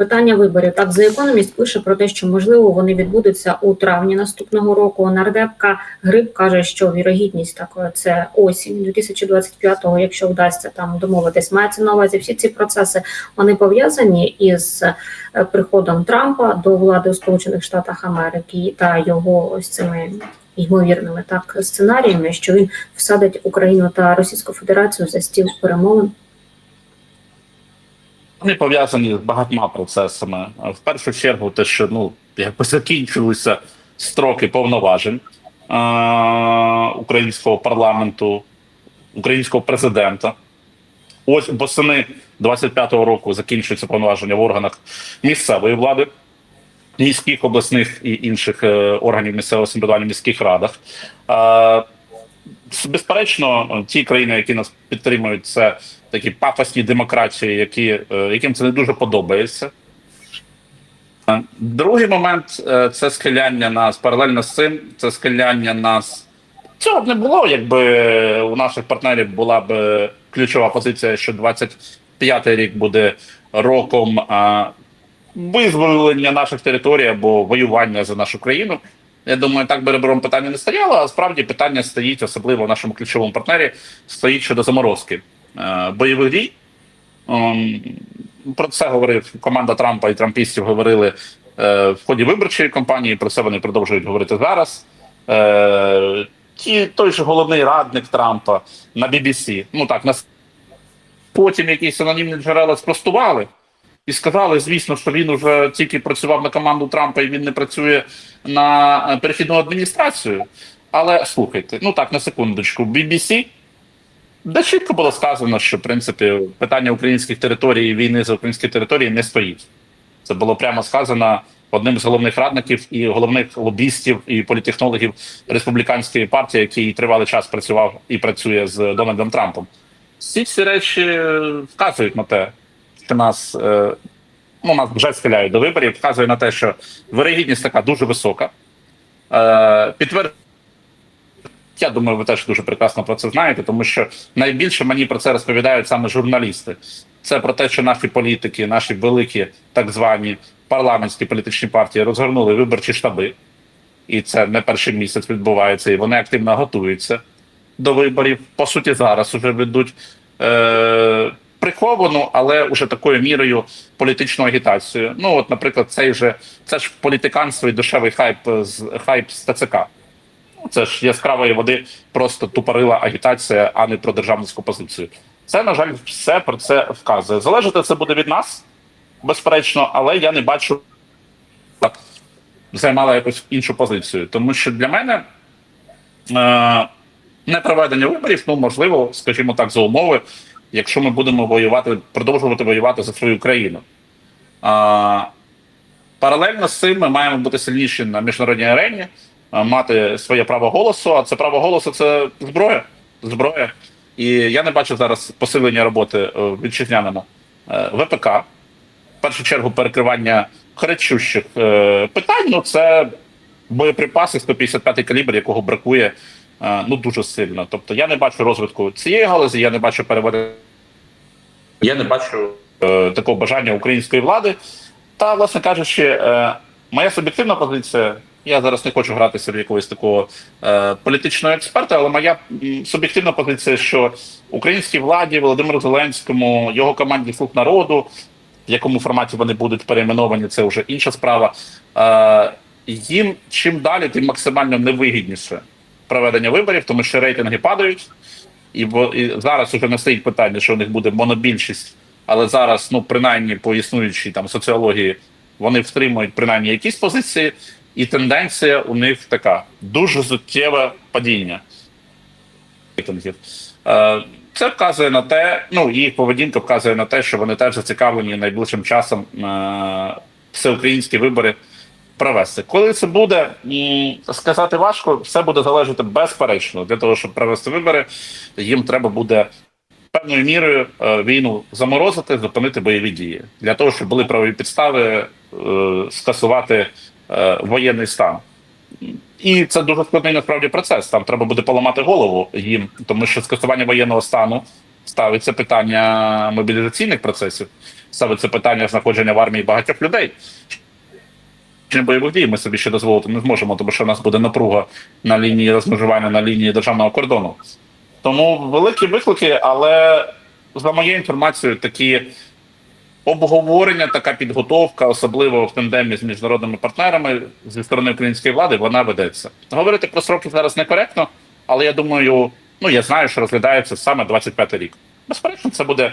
Питання виборів. Так, The Economist пише про те, що можливо вони відбудуться у травні наступного року. Нардепка Гриб каже, що вірогідність так це осінь 2025-го, якщо вдасться там домовитись. Мається на увазі всі ці процеси вони пов'язані із е, приходом Трампа до влади у Сполучених Штатах Америки та його ось цими ймовірними так сценаріями, що він всадить Україну та Російську Федерацію за стіл перемовин. Вони пов'язані з багатьма процесами. В першу чергу, те, що ну якби закінчилися строки повноважень е- українського парламенту, українського президента. Ось восени 25-го року закінчується повноваження в органах місцевої влади, міських обласних і інших е, органів місцевого самоврядування міських радах. Е- Безперечно, ті країни, які нас підтримують, це такі пафосні демократії, які, е, яким це не дуже подобається. Е, Другий момент е, це схиляння нас паралельно з цим, це схиляння нас. Цього б не було, якби у наших партнерів була б ключова позиція, що 25-й рік буде роком визволення наших територій або воювання за нашу країну. Я думаю, так би ребром питання не стояло, а справді питання стоїть, особливо в нашому ключовому партнері, стоїть щодо заморозки бойових дій. Ем, Про це говорив команда Трампа і трампістів говорили е, в ході виборчої кампанії. Про це вони продовжують говорити зараз. Е, Ті, той же головний радник Трампа на BBC, ну так, нас потім якісь анонімні джерела спростували і сказали, звісно, що він уже тільки працював на команду Трампа і він не працює на е, перехідну адміністрацію. Але слухайте, ну так, на секундочку, BBC, де чітко було сказано, що в принципі питання українських територій і війни за українські території не стоїть. Це було прямо сказано одним з головних радників і головних лобістів і політехнологів республіканської партії, який тривалий час працював і працює з Дональдом Трампом. Всі ці речі вказують на те, що нас е, ну, нас вже схиляють до виборів, вказує на те, що вирогідність така дуже висока. Е, підтвер... Я думаю, ви теж дуже прекрасно про це знаєте, тому що найбільше мені про це розповідають саме журналісти. Це про те, що наші політики, наші великі так звані парламентські політичні партії розгорнули виборчі штаби, і це не перший місяць відбувається, і вони активно готуються до виборів. По суті, зараз уже ведуть. Е- приховану, але уже такою мірою політичну агітацію. Ну, от, наприклад, цей же це ж політиканство і дешевий хайп з хайп з ТЦК. Це ж яскравої води, просто тупорила агітація, а не про державницьку позицію. Це, на жаль, все про це вказує. Залежати це буде від нас, безперечно, але я не бачу так займала якусь іншу позицію. Тому що для мене е- не проведення виборів, ну можливо, скажімо так, за умови якщо ми будемо воювати, продовжувати воювати за свою країну. А, Паралельно з цим ми маємо бути сильніші на міжнародній арені, мати своє право голосу. А це право голосу це зброя. Зброя. І я не бачу зараз посилення роботи е, вітчизняному е, ВПК. В першу чергу перекривання кричущих е, питань. Ну це боєприпаси 155 калібр, якого бракує е, ну дуже сильно. Тобто я не бачу розвитку цієї галузі, я не бачу переведення. Я не бачу е, такого бажання української влади. Та, власне кажучи, е, моя суб'єктивна позиція. Я зараз не хочу гратися в якогось такого е, політичного експерта, але моя суб'єктивна позиція, що українській владі, Володимиру Зеленському, його команді слуг народу, в якому форматі вони будуть перейменовані, це вже інша справа. Е, їм чим далі, тим максимально невигідніше проведення виборів, тому що рейтинги падають, і, і зараз уже не стоїть питання, що у них буде монобільшість, але зараз, ну принаймні по існуючій там соціології, вони втримують принаймні якісь позиції, і тенденція у них така дуже суттєве падіння рейтингів. Е, Це вказує на те, ну їх поведінка вказує на те, що вони теж зацікавлені найближчим часом е, всеукраїнські вибори провести. Коли це буде, сказати важко, все буде залежати безперечно. Для того, щоб провести вибори, їм треба буде певною мірою е, війну заморозити, зупинити бойові дії для того, щоб були правові підстави скасувати воєнний стан. І це дуже складний насправді процес. Там треба буде поламати голову їм, тому що скасування воєнного стану ставиться питання мобілізаційних процесів, ставиться питання знаходження в армії багатьох людей. Чи бойових дій ми собі ще дозволити не зможемо, тому що в нас буде напруга на лінії розмежування на лінії державного кордону. Тому великі виклики, але за моєю інформацією, такі обговорення, така підготовка, особливо в тандемі з міжнародними партнерами зі сторони української влади, вона ведеться. Говорити про сроки зараз некоректно, але я думаю, ну я знаю, що розглядається саме 25 рік. Безперечно, це буде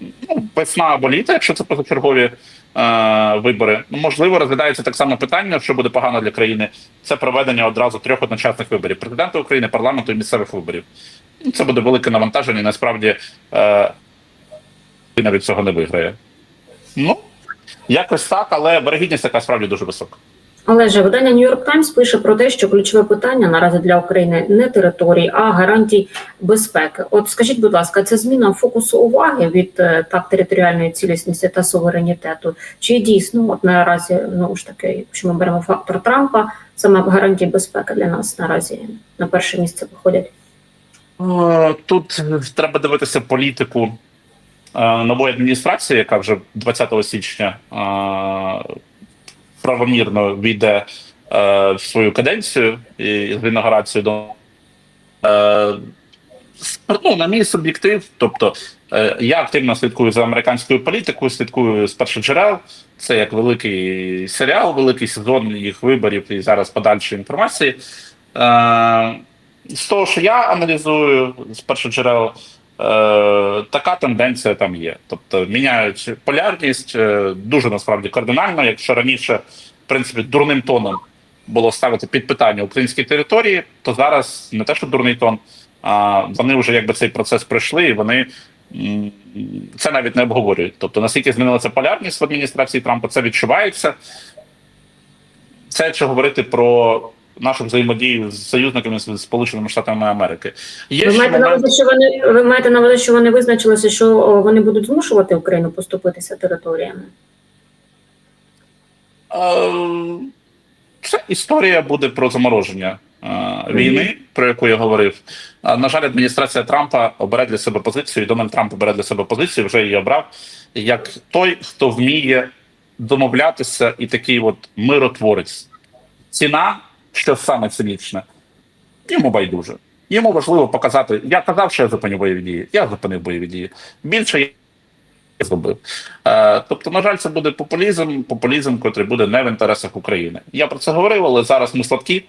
ну, весна або літо, якщо це позачергові е, вибори. Ну, можливо, розглядається так само питання, що буде погано для країни. Це проведення одразу трьох одночасних виборів: президента України, парламенту і місцевих виборів. Ну, Це буде велике навантаження. Насправді е, Україна від цього не виграє. Ну, якось так, але берегідність така справді дуже висока. Але ж видання New York Times пише про те, що ключове питання наразі для України не території, а гарантій безпеки. От скажіть, будь ласка, це зміна фокусу уваги від е, так територіальної цілісності та суверенітету? Чи дійсно от наразі ну ж таки, якщо ми беремо фактор Трампа, саме гарантії безпеки для нас наразі на перше місце виходять? Е, Тут треба дивитися політику нової адміністрації, яка вже 20 січня е, правомірно війде е, в свою каденцію і з інаугурацією до. Е, Ну, на мій суб'єктив, тобто е, я активно слідкую за американською політикою, слідкую з перших джерел. Це як великий серіал, великий сезон їх виборів і зараз подальшої інформації. Е, з того, що я аналізую з перших джерел, е, така тенденція там є. Тобто міняють полярність е, дуже насправді кардинально. Якщо раніше, в принципі, дурним тоном було ставити під питання українські території, то зараз не те, що дурний тон, а вони вже якби цей процес пройшли, і вони це навіть не обговорюють. Тобто, наскільки змінилася полярність в адміністрації Трампа, це відчувається. Це якщо говорити про нашу взаємодію з союзниками з Сполученими Штатами Америки. Є Ви маєте на увазі, що вони ви маєте на увазі, що вони визначилися, що вони будуть змушувати Україну поступитися територіями? це історія буде про замороження війни, про яку я говорив. На жаль, адміністрація Трампа обере для себе позицію, і Дональд Трамп обере для себе позицію, вже її обрав, як той, хто вміє домовлятися, і такий от миротворець. Ціна, що саме цинічне, йому байдуже. Йому важливо показати. Я казав, що я зупиню бойові дії. Я зупинив бойові дії. Більше я зробив. Е, тобто, на жаль, це буде популізм, популізм, котрий буде не в інтересах України. Я про це говорив, але зараз ми слабкі.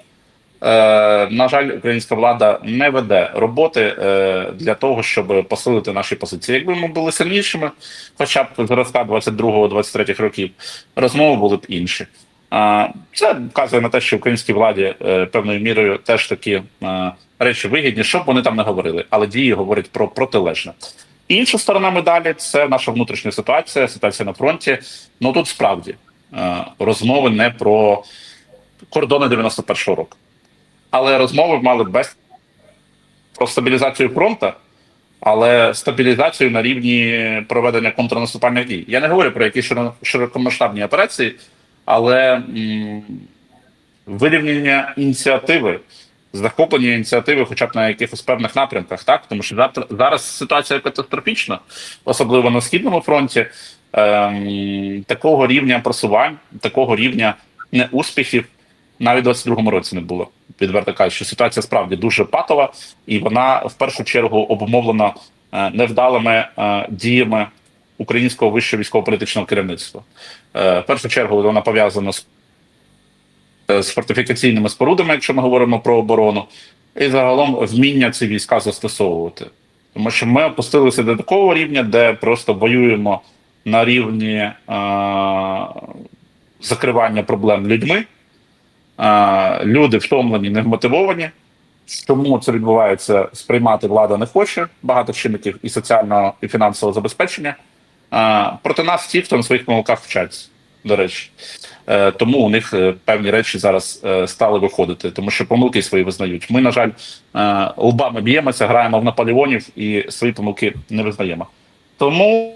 Е, на жаль, українська влада не веде роботи е, для того, щоб посилити наші позиції. Якби ми були сильнішими, хоча б зразка 22-23 років, розмови були б інші. Це вказує на те, що українській владі е, певною мірою теж такі е, речі вигідні, щоб вони там не говорили, але дії говорять про протилежне. Інша сторона медалі це наша внутрішня ситуація, ситуація на фронті. Ну тут справді е, розмови не про кордони 91-го року, але розмови мали без про стабілізацію фронту, але стабілізацію на рівні проведення контрнаступальних дій. Я не говорю про якісь широ- широкомасштабні операції, але вирівняння ініціативи, захоплення ініціативи, хоча б на якихось певних напрямках, так тому що завтра зараз ситуація катастрофічна, особливо на східному фронті. Ем, такого рівня просувань, такого рівня неуспіхів навіть у 22-му році не було. Відверто кажучи, ситуація справді дуже патова, і вона в першу чергу обумовлена е, невдалими е, діями українського вищого військово-політичного керівництва. Е, в першу чергу вона пов'язана з, е, з фортифікаційними спорудами, якщо ми говоримо про оборону, і загалом вміння ці війська застосовувати. Тому що ми опустилися до такого рівня, де просто воюємо на рівні е, закривання проблем людьми. Е, люди втомлені, невмотивовані. Чому це відбувається? Сприймати влада не хоче багато чинників і соціального і фінансового забезпечення. Проти нас ті, хто на своїх помилках вчаться, до речі. Е, тому у них е, певні речі зараз е, стали виходити, тому що помилки свої визнають. Ми, на жаль, е, лбами б'ємося, граємо в Наполеонів і свої помилки не визнаємо. Тому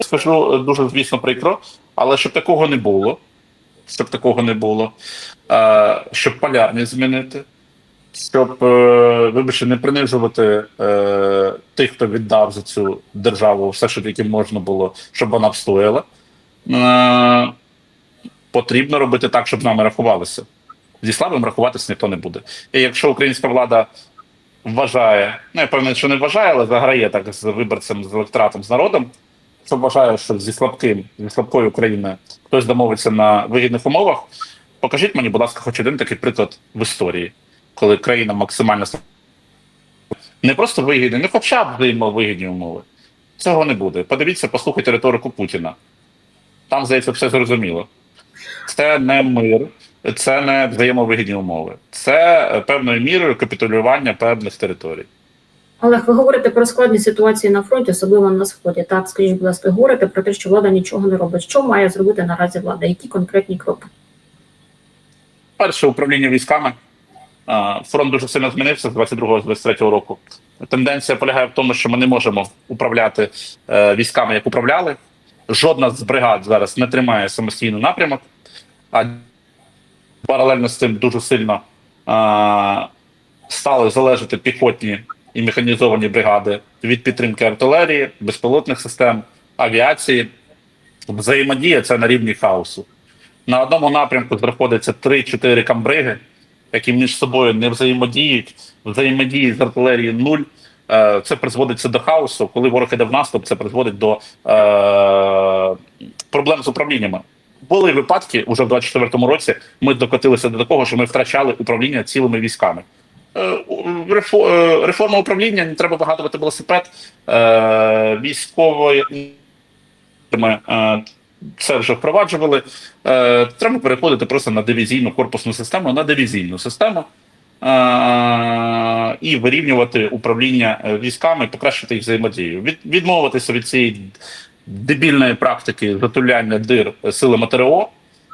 скажу дуже, звісно, прикро, але щоб такого не було, щоб такого не було, щоб полярність змінити, щоб, е, вибачте, не принижувати е, тих, хто віддав за цю державу все, що тільки можна було, щоб вона встояла. Е, потрібно робити так, щоб нами рахувалися. Зі слабим рахуватися ніхто не буде. І якщо українська влада вважає, ну я певний, що не вважає, але заграє так з виборцем, з електоратом, з народом, що вважає, що зі слабким, зі слабкою Україною хтось домовиться на вигідних умовах. Покажіть мені, будь ласка, хоч один такий приклад в історії, коли країна максимально не просто вигідні, не хоча б взаємовигідні умови. Цього не буде. Подивіться, послухайте риторику Путіна. Там, здається, все зрозуміло. Це не мир, це не взаємовигідні умови. Це е, певною мірою капітулювання певних територій. Олег, ви говорите про складні ситуації на фронті, особливо на сході. Так, скажіть, будь ласка, говорите про те, що влада нічого не робить. Що має зробити наразі влада? Які конкретні кроки? Перше управління військами. Фронт дуже сильно змінився з 22-23 року. Тенденція полягає в тому, що ми не можемо управляти е, військами, як управляли. Жодна з бригад зараз не тримає самостійний напрямок, а паралельно з цим дуже сильно стали залежати піхотні і механізовані бригади від підтримки артилерії, безпілотних систем, авіації. Взаємодія це на рівні хаосу. На одному напрямку знаходиться 3-4 камбриги, які між собою не взаємодіють, взаємодії з артилерії нуль. Е, Це призводиться до хаосу. Коли ворог іде в наступ, це призводить до е, проблем з управліннями. Були випадки уже в 24-му році. Ми докотилися до такого, що ми втрачали управління цілими військами. Е, е, Реформа управління не треба вигадувати велосипед військової. Це вже впроваджували. Е, треба переходити просто на дивізійну корпусну систему, на дивізійну систему е, і вирівнювати управління е, військами, покращити їх взаємодію. Від, відмовитися від цієї дебільної практики затуляння дир силами ТРО,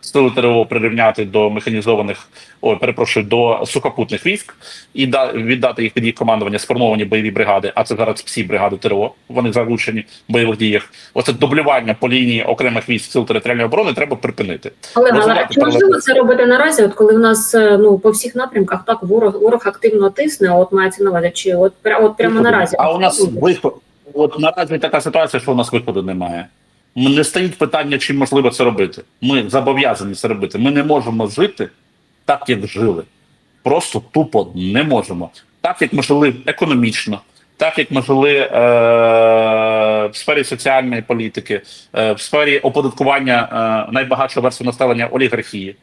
сили ТРО прирівняти до механізованих, ой, перепрошую, до сухопутних військ і да, віддати їх під їх командування сформовані бойові бригади, а це зараз всі бригади ТРО, вони залучені в бойових діях. Оце дублювання по лінії окремих військ сил територіальної оборони треба припинити. Олег, але чи можливо це робити наразі? От коли в нас е, ну по всіх напрямках так ворог ворог активно тисне, от мається на увазі, чи от от прямо наразі? А у нас виход. От наразі така ситуація, що у нас виходу немає. Не стоїть питання, чи можливо це робити. Ми зобов'язані це робити. Ми не можемо жити так, як жили. Просто тупо не можемо. Так, як ми жили економічно, так як ми жили е- в сфері соціальної політики, е- в сфері оподаткування е- найбагатшої версії населення олігархії.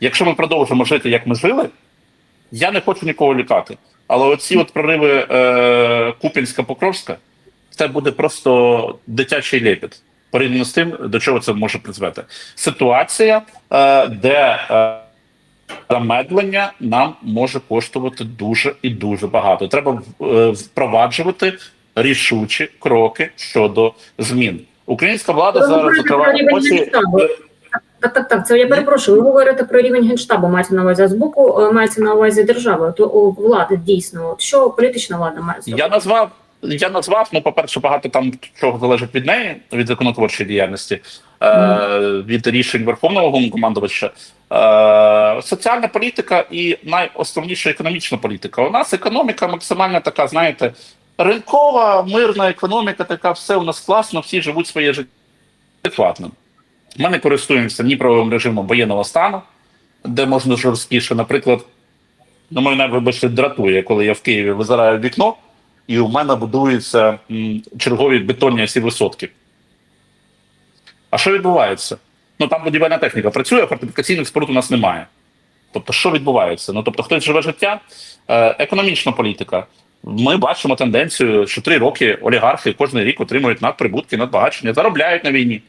Якщо ми продовжимо жити, як ми жили, я не хочу нікого лякати. Але оці от прориви е, Купінська-Покровська, це буде просто дитячий лепіт порівняно з тим, до чого це може призвести. Ситуація, е, де е, замедлення нам може коштувати дуже і дуже багато. Треба е, впроваджувати рішучі кроки щодо змін. Українська влада Ви зараз очі. генштабу. Так, так, так. Це я перепрошую. Ви говорите про рівень генштабу, мається на увазі а з боку, мається на увазі держави. То влади дійсно, що політична влада має зробити? Я назвав. Я назвав, ну, по-перше, багато там чого залежить від неї, від законотворчої діяльності, е, від рішень Верховного Головнокомандувача. Е, соціальна політика і найосновніша економічна політика. У нас економіка максимально така, знаєте, ринкова, мирна економіка, така все у нас класно, всі живуть своє життя адекватно. Ми не користуємося ні правовим режимом воєнного стану, де можна жорсткіше. Наприклад, ну, мене, вибачте, дратує, коли я в Києві визираю в вікно, і у мене будуються чергові бетонні всі висотки. А що відбувається? Ну там будівельна техніка працює, а фортифікаційних споруд у нас немає. Тобто, що відбувається? Ну тобто, хтось живе життя, е, економічна політика. Ми бачимо тенденцію, що три роки олігархи кожен рік отримують надприбутки, надбагачення, заробляють на війні.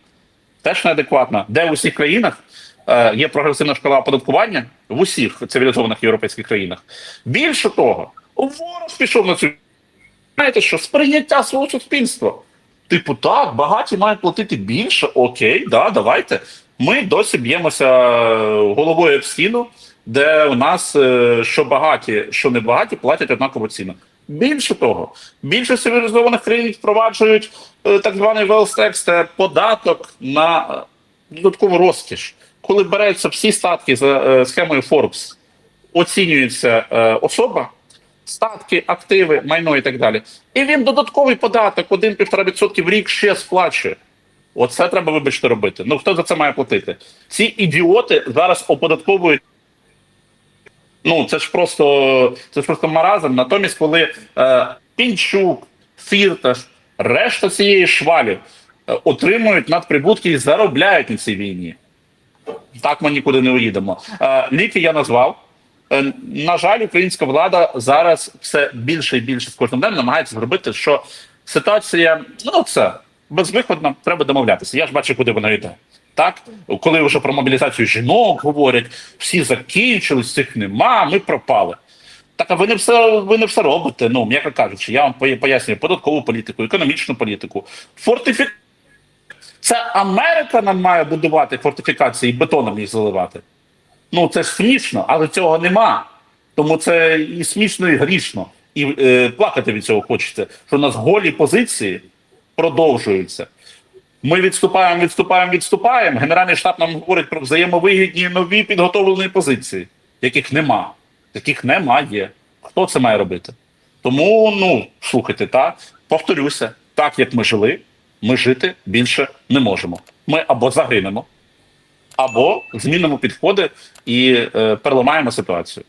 Теж неадекватно. Де в усіх країнах е, є прогресивна шкала оподаткування в усіх цивілізованих європейських країнах. Більше того, ворог пішов на цю знаєте що, сприйняття свого суспільства. Типу, так, багаті мають платити більше, окей, да, давайте. Ми досі б'ємося головою в стіну, де у нас е, що багаті, що не багаті, платять однакову ціну. Більше того, більше цивілізованих країн впроваджують е, так званий tax, це податок на е, додаткову розкіш. Коли береться всі статки за е, схемою Forbes, оцінюється е, особа, статки, активи, майно і так далі. І він додатковий податок 1-1,5% в рік ще сплачує. Оце треба, вибачте, робити. Ну хто за це має платити? Ці ідіоти зараз оподатковують. Ну, це ж просто це ж просто маразм. Натомість, коли е, Пінчук, Фірташ, решта цієї швалі е, отримують надприбутки і заробляють на цій війні. Так ми нікуди не уїдемо. Е, ліки я назвав. Е, на жаль, українська влада зараз все більше і більше з кожним днем намагається зробити, що ситуація, ну це безвиходна, треба домовлятися. Я ж бачу, куди вона йде. Так, коли вже про мобілізацію жінок говорять, всі закінчились, цих нема, ми пропали. Так, а ви не все ви не все робите. Ну, м'яко кажучи, я вам пояснюю податкову політику, економічну політику, фортифі... Це Америка нам має будувати фортифікації і бетоном їх заливати. Ну це ж смішно, але цього нема. Тому це і смішно, і грішно. І е, плакати від цього хочеться, що у нас голі позиції продовжуються. Ми відступаємо, відступаємо, відступаємо. Генеральний штаб нам говорить про взаємовигідні нові підготовлені позиції, яких нема. Яких немає. Хто це має робити? Тому, ну, слухайте, так, повторюся, так як ми жили, ми жити більше не можемо. Ми або загинемо, або змінимо підходи і е, переламаємо ситуацію.